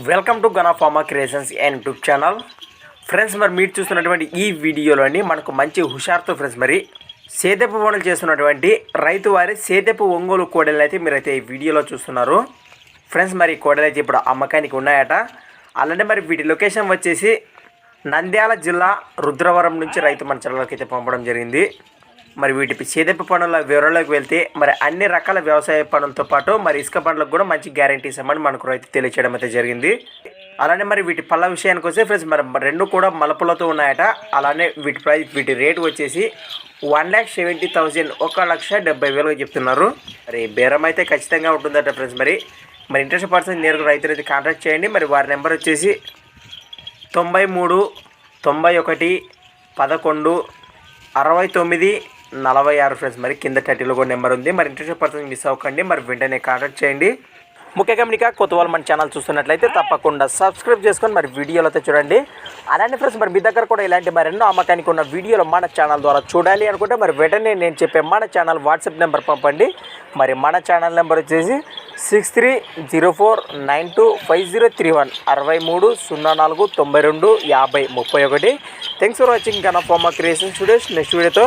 Welcome to గనాఫార్మా creations and YouTube channel friends మరి మీరు చూస్తున్నటువంటి ఈ వీడియోలోని మనకు మంచి హుషార్తో ఫ్రెండ్స్ మరి సేదెపు పనులు చేస్తున్నటువంటి రైతు వారి సేదెపు ఒంగోలు కోడలు అయితే మీరైతే ఈ వీడియోలో చూస్తున్నారు. ఫ్రెండ్స్ మరి కోడలు అయితే ఇప్పుడు అమ్మకానికి ఉన్నాయట. అలానే మరి వీటి లొకేషన్ వచ్చేసి నంద్యాల జిల్లా రుద్రవరం నుంచి రైతు మన ఛానల్కి అయితే పంపడం జరిగింది. మరి వీటి సేదెప్ప పనుల వివరాల్లోకి వెళ్తే మరి అన్ని రకాల వ్యవసాయ పనులతో పాటు మరి ఇసుక పనులకు కూడా మంచి గ్యారంటీస్ ఇవ్వమని మనకు రైతు తెలియచేయడం అయితే జరిగింది. అలానే మరి వీటి పళ్ళ విషయానికి వస్తే ఫ్రెండ్స్ మరి రెండు కూడా మలపులతో ఉన్నాయట. అలానే వీటి ప్రైస్ వీటి రేటు వచ్చేసి వన్ ల్యాక్ సెవెంటీ థౌజండ్ ఒక లక్ష డెబ్బై వేలుగా చెప్తున్నారు. మరి బేరం అయితే ఖచ్చితంగా ఉంటుందట ఫ్రెండ్స్ మరి. మరి ఇంట్రెస్ట్ పర్సన్ నేరుగా రైతులైతే కాంటాక్ట్ చేయండి. మరి వారి నెంబర్ వచ్చేసి తొంభై మూడు తొంభై ఒకటి పదకొండు అరవై తొమ్మిది నలభై ఆరు ఫ్రెండ్స్ మరి కింద టైటిల్లో కూడా నెంబర్ ఉంది. మరి ఇంట్రెస్ట్ పర్సన్ మిస్ అవ్వకండి. మరి వెంటనే కాంటాక్ట్ చేయండి. ముఖ్యంగా మీకు కొత్త వాళ్ళు మన ఛానల్ చూస్తున్నట్లయితే తప్పకుండా సబ్స్క్రైబ్ చేసుకొని మరి వీడియోలు అయితే చూడండి. అలాంటి ఫ్రెండ్స్ మరి మీ దగ్గర కూడా ఇలాంటి మరి ఎన్నో అమ్మకానికి ఉన్న వీడియోలు మన ఛానల్ ద్వారా చూడాలి అనుకుంటే మరి వెంటనే నేను చెప్పే మన ఛానల్ వాట్సాప్ నెంబర్ పంపండి. మరి మన ఛానల్ నెంబర్ వచ్చేసి six three zero four nine two five zero three one అరవై మూడు సున్నా నాలుగు తొంభై రెండు యాభై ముప్పై ఒకటి. థ్యాంక్స్ ఫర్ వాచింగ్ కన్నా ఫార్మా క్రియేషన్ స్టూడియోస్ నెక్స్ట్ వీడియోతో